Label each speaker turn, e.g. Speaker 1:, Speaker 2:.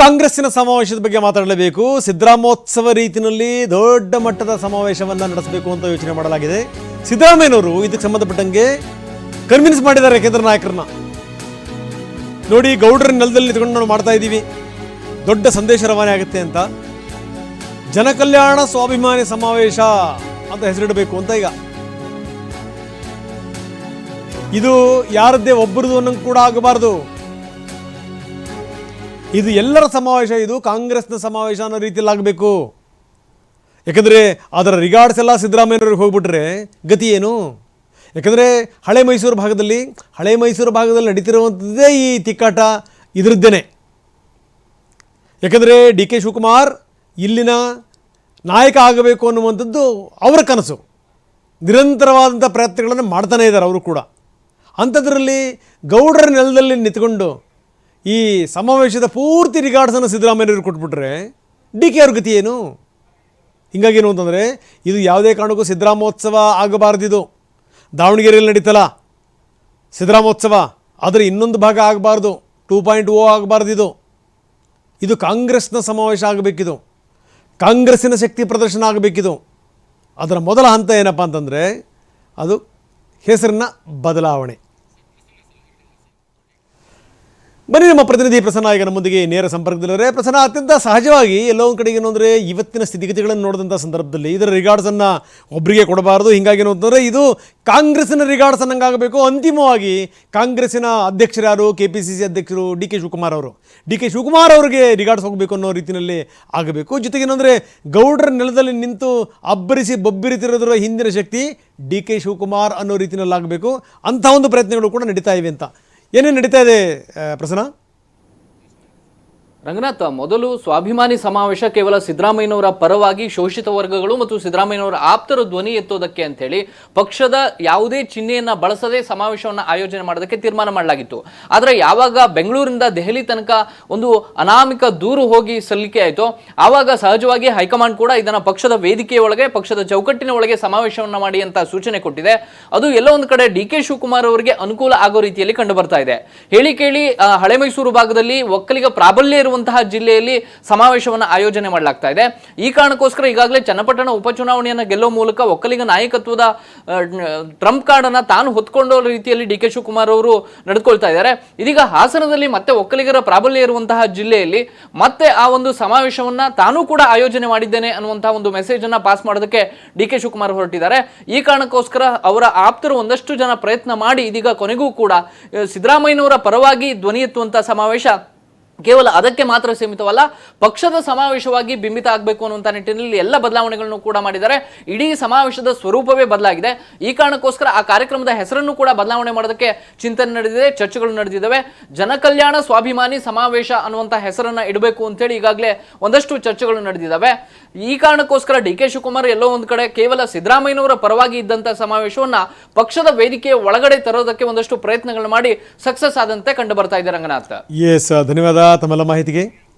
Speaker 1: ಕಾಂಗ್ರೆಸ್ಸಿನ ಸಮಾವೇಶದ ಬಗ್ಗೆ ಮಾತಾಡಲೇಬೇಕು ಸಿದ್ದರಾಮೋತ್ಸವ ರೀತಿಯಲ್ಲಿ ದೊಡ್ಡ ಮಟ್ಟದ ಸಮಾವೇಶವನ್ನು ನಡೆಸಬೇಕು ಅಂತ ಯೋಚನೆ ಮಾಡಲಾಗಿದೆ. ಸಿದ್ದರಾಮಯ್ಯನವರು ಇದಕ್ಕೆ ಸಂಬಂಧಪಟ್ಟಂಗೆ ಕನ್ವಿನ್ಸ್ ಮಾಡಿದ್ದಾರೆ ಕೇಂದ್ರ ನಾಯಕರನ್ನ. ನೋಡಿ, ಗೌಡರ ನೆಲದಲ್ಲಿ ನಿಂತ್ಕೊಂಡು ನಾವು ಮಾಡ್ತಾ ಇದ್ದೀವಿ. ದೊಡ್ಡ ಸಂದೇಶ ರವಾನೆ ಆಗುತ್ತೆ ಅಂತ. ಜನಕಲ್ಯಾಣ ಸ್ವಾಭಿಮಾನಿ ಸಮಾವೇಶ ಅಂತ ಹೆಸರಿಡಬೇಕು ಅಂತ ಈಗ. ಇದು ಯಾರದ್ದೇ ಒಬ್ಬರದು ಅನ್ನೋಂಗೆ ಕೂಡ ಆಗಬಾರ್ದು. ಇದು ಎಲ್ಲರ ಸಮಾವೇಶ ಇದು? ಕಾಂಗ್ರೆಸ್ನ ಸಮಾವೇಶ ಅನ್ನೋ ರೀತಿಯಲ್ಲಿ ಆಗಬೇಕು. ಯಾಕಂದರೆ ಅದರ ರಿಗಾರ್ಡ್ಸ್ ಎಲ್ಲ ಸಿದ್ದರಾಮಯ್ಯವ್ರಿಗೆ ಹೋಗ್ಬಿಟ್ರೆ ಗತಿ ಏನು? ಯಾಕಂದರೆ ಹಳೆ ಮೈಸೂರು ಭಾಗದಲ್ಲಿ, ಹಳೆ ಮೈಸೂರು ಭಾಗದಲ್ಲಿ ನಡೀತಿರುವಂಥದ್ದೇ ಈ ತಿಕ್ಕಾಟ ಇದರದ್ದೇನೆ. ಯಾಕಂದರೆ ಡಿ ಕೆ ಶಿವಕುಮಾರ್ ಇಲ್ಲಿನ ನಾಯಕ ಆಗಬೇಕು ಅನ್ನುವಂಥದ್ದು ಅವರ ಕನಸು. ನಿರಂತರವಾದಂಥ ಪ್ರಯತ್ನಗಳನ್ನು ಮಾಡ್ತಾನೇ ಇದ್ದಾರೆ ಅವರು ಕೂಡ. ಅಂಥದ್ರಲ್ಲಿ ಗೌಡರ ನೆಲದಲ್ಲಿ ನಿಂತ್ಕೊಂಡು ಈ ಸಮಾವೇಶದ ಪೂರ್ತಿ ರಿಕಾರ್ಡ್ಸನ್ನು ಸಿದ್ದರಾಮಯ್ಯವ್ರಿಗೆ ಕೊಟ್ಬಿಟ್ರೆ, ಡಿ ಕೆ ಅವ್ರ ಗತಿ ಏನು? ಹಿಂಗಾಗಿ ಏನು ಅಂತಂದರೆ, ಇದು ಯಾವುದೇ ಕಾರಣಕ್ಕೂ ಸಿದ್ದರಾಮೋತ್ಸವ ಆಗಬಾರ್ದಿದು. ದಾವಣಗೆರೆಯಲ್ಲಿ ನಡೀತಲ್ಲ. ಸಿದ್ದರಾಮೋತ್ಸವ, ಆದರೆ ಇನ್ನೊಂದು ಭಾಗ ಆಗಬಾರ್ದು. ಟೂ ಪಾಯಿಂಟ್ ಓ ಆಗಬಾರ್ದಿದು. ಇದು ಕಾಂಗ್ರೆಸ್ನ ಸಮಾವೇಶ ಆಗಬೇಕಿದು. ಕಾಂಗ್ರೆಸ್ಸಿನ ಶಕ್ತಿ ಪ್ರದರ್ಶನ ಆಗಬೇಕಿದು. ಅದರ ಮೊದಲ ಹಂತ ಏನಪ್ಪ ಅಂತಂದರೆ, ಅದು ಹೆಸರಿನ ಬದಲಾವಣೆ. ಬನ್ನಿ ನಮ್ಮ ಪ್ರತಿನಿಧಿ ಪ್ರಸನ್ನ ಈಗ ನಮ್ಮೊಂದಿಗೆ ನೇರ ಸಂಪರ್ಕದಲ್ಲಿದ್ದಾರೆ ಪ್ರಸನ್ನ, ಅತ್ಯಂತ ಸಹಜವಾಗಿ ಎಲ್ಲೋ ಒಂದು ಕಡೆಗೆ ಏನು ಅಂದರೆ ಇವತ್ತಿನ ಸ್ಥಿತಿಗತಿಗಳನ್ನು ನೋಡಿದಂಥ ಸಂದರ್ಭದಲ್ಲಿ ಇದರ ರಿಗಾರ್ಡ್ಸನ್ನು ಒಬ್ಬರಿಗೆ ಕೊಡಬಾರದು. ಹಿಂಗಾಗಿ ಏನು ಅಂತಂದರೆ ಇದು ಕಾಂಗ್ರೆಸ್ನ ರಿಗಾರ್ಡ್ಸ್ ಅನ್ನಂಗಾಗಬೇಕು ಅಂತಿಮವಾಗಿ ಕಾಂಗ್ರೆಸ್ಸಿನ ಅಧ್ಯಕ್ಷರು ಯಾರು? ಕೆ ಪಿ ಸಿ ಸಿ ಅಧ್ಯಕ್ಷರು ಡಿ ಕೆ ಶಿವಕುಮಾರ್ ಅವರು. ಡಿ ಕೆ ಶಿವಕುಮಾರ್ ಅವರಿಗೆ ರಿಗಾರ್ಡ್ಸ್ ಹೋಗಬೇಕು ಅನ್ನೋ ರೀತಿಯಲ್ಲಿ ಆಗಬೇಕು. ಜೊತೆಗೆ ಏನಂದರೆ ಗೌಡರ ನೆಲದಲ್ಲಿ ನಿಂತು ಅಬ್ಬರಿಸಿ ಬೊಬ್ಬಿರಿತಿರೋದರ ಹಿಂದಿನ ಶಕ್ತಿ ಡಿ ಕೆ ಶಿವಕುಮಾರ್ ಅನ್ನೋ ರೀತಿಯಲ್ಲಿ ಆಗಬೇಕು ಅಂಥ ಒಂದು ಪ್ರಯತ್ನಗಳು ಕೂಡ ನಡೀತಾ ಇವೆ ಅಂತ. ಏನೇನು ನಡೀತಾ ಇದೆ ಆ, ಪ್ರಸನ್ನ
Speaker 2: ರಂಗನಾಥ್, ಮೊದಲು ಸ್ವಾಭಿಮಾನಿ ಸಮಾವೇಶ ಕೇವಲ ಸಿದ್ದರಾಮಯ್ಯನವರ ಪರವಾಗಿ ಶೋಷಿತ ವರ್ಗಗಳು ಮತ್ತು ಸಿದ್ದರಾಮಯ್ಯನವರ ಆಪ್ತರು ಧ್ವನಿ ಎತ್ತೋದಕ್ಕೆ ಅಂತೇಳಿ ಪಕ್ಷದ ಯಾವುದೇ ಚಿಹ್ನೆಯನ್ನ ಬಳಸದೆ ಸಮಾವೇಶವನ್ನು ಆಯೋಜನೆ ಮಾಡೋದಕ್ಕೆ ತೀರ್ಮಾನ ಮಾಡಲಾಗಿತ್ತು. ಆದರೆ ಯಾವಾಗ ಬೆಂಗಳೂರಿಂದ ದೆಹಲಿ ತನಕ ಒಂದು ಅನಾಮಿಕ ದೂರು ಹೋಗಿ ಸಲ್ಲಿಕೆ ಆಯಿತು, ಆವಾಗ ಸಹಜವಾಗಿ ಹೈಕಮಾಂಡ್ ಕೂಡ ಇದನ್ನ ಪಕ್ಷದ ವೇದಿಕೆಯ ಒಳಗೆ, ಪಕ್ಷದ ಚೌಕಟ್ಟಿನ ಒಳಗೆ ಸಮಾವೇಶವನ್ನ ಮಾಡಿ ಅಂತ ಸೂಚನೆ ಕೊಟ್ಟಿದೆ. ಅದು ಎಲ್ಲ ಒಂದು ಕಡೆ ಡಿ ಕೆ ಶಿವಕುಮಾರ್ ಅವರಿಗೆ ಅನುಕೂಲ ಆಗೋ ರೀತಿಯಲ್ಲಿ ಕಂಡು ಬರ್ತಾ ಇದೆ. ಹೇಳಿ ಕೇಳಿ ಹಳೆ ಮೈಸೂರು ಭಾಗದಲ್ಲಿ ಒಕ್ಕಲಿಗ ಪ್ರಾಬಲ್ಯ ಇರುವಂತಹ ಜಿಲ್ಲೆಯಲ್ಲಿ ಸಮಾವೇಶವನ್ನು ಆಯೋಜನೆ ಮಾಡಲಾಗ್ತಾ ಇದೆ. ಈ ಕಾರಣಕ್ಕೋಸ್ಕರ ಈಗಾಗಲೇ ಚನ್ನಪಟ್ಟಣ ಉಪಚುನಾವಣೆಯನ್ನು ಗೆಲ್ಲೋ ಮೂಲಕ ಒಕ್ಕಲಿಗ ನಾಯಕತ್ವದ ಟ್ರಂಪ್ ಕಾರ್ಡ್ ಅನ್ನ ತಾನು ಹೊತ್ಕೊಂಡೋ ರೀತಿಯಲ್ಲಿ ಡಿ ಕೆ ಶಿವಕುಮಾರ್ ಅವರು ನಡೆದುಕೊಳ್ತಾ ಇದ್ದಾರೆ. ಇದೀಗ ಹಾಸನದಲ್ಲಿ ಮತ್ತೆ ಒಕ್ಕಲಿಗರ ಪ್ರಾಬಲ್ಯ ಇರುವಂತಹ ಜಿಲ್ಲೆಯಲ್ಲಿ ಮತ್ತೆ ಆ ಒಂದು ಸಮಾವೇಶವನ್ನ ತಾನೂ ಕೂಡ ಆಯೋಜನೆ ಮಾಡಿದ್ದೇನೆ ಅನ್ನುವಂತಹ ಒಂದು ಮೆಸೇಜ್ ಅನ್ನ ಪಾಸ್ ಮಾಡೋದಕ್ಕೆ ಡಿ ಕೆ ಶಿವಕುಮಾರ್ ಹೊರಟಿದ್ದಾರೆ. ಈ ಕಾರಣಕ್ಕೋಸ್ಕರ ಅವರ ಆಪ್ತರು ಒಂದಷ್ಟು ಜನ ಪ್ರಯತ್ನ ಮಾಡಿ ಇದೀಗ ಕೊನೆಗೂ ಕೂಡ ಸಿದ್ದರಾಮಯ್ಯನವರ ಪರವಾಗಿ ಧ್ವನಿ ಎತ್ತುವಂತಹ ಸಮಾವೇಶ ಕೇವಲ ಅದಕ್ಕೆ ಮಾತ್ರ ಸೀಮಿತವಲ್ಲ, ಪಕ್ಷದ ಸಮಾವೇಶವಾಗಿ ಬಿಂಬಿತ ಆಗಬೇಕು ಅನ್ನುವಂಥ ನಿಟ್ಟಿನಲ್ಲಿ ಎಲ್ಲ ಬದಲಾವಣೆಗಳನ್ನು ಕೂಡ ಮಾಡಿದ್ದಾರೆ. ಇಡೀ ಸಮಾವೇಶದ ಸ್ವರೂಪವೇ ಬದಲಾಗಿದೆ. ಈ ಕಾರಣಕ್ಕೋಸ್ಕರ ಆ ಕಾರ್ಯಕ್ರಮದ ಹೆಸರನ್ನು ಕೂಡ ಬದಲಾವಣೆ ಮಾಡೋದಕ್ಕೆ ಚಿಂತನೆ ನಡೆದಿದೆ, ಚರ್ಚೆಗಳು ನಡೆದಿದ್ದಾವೆ. ಜನಕಲ್ಯಾಣ ಸ್ವಾಭಿಮಾನಿ ಸಮಾವೇಶ ಅನ್ನುವಂಥ ಹೆಸರನ್ನ ಇಡಬೇಕು ಅಂತೇಳಿ ಈಗಾಗಲೇ ಒಂದಷ್ಟು ಚರ್ಚೆಗಳು ನಡೆದಿದ್ದಾವೆ. ಈ ಕಾರಣಕ್ಕೋಸ್ಕರ ಡಿ ಕೆ ಶಿವಕುಮಾರ್ ಎಲ್ಲೋ ಒಂದು ಕಡೆ ಕೇವಲ ಸಿದ್ದರಾಮಯ್ಯನವರ ಪರವಾಗಿ ಇದ್ದಂಥ ಸಮಾವೇಶವನ್ನು ಪಕ್ಷದ ವೇದಿಕೆಯ ಒಳಗಡೆ ತರೋದಕ್ಕೆ ಒಂದಷ್ಟು ಪ್ರಯತ್ನಗಳನ್ನು ಮಾಡಿ ಸಕ್ಸಸ್ ಆದಂತೆ ಕಂಡು ಬರ್ತಾ ಇದೆ ರಂಗನಾಥ್.
Speaker 1: ಎಸ್ ಧನ್ಯವಾದ. ತಮ್ಮೆಲ್ಲ ಮಾಹಿತಿಗೆ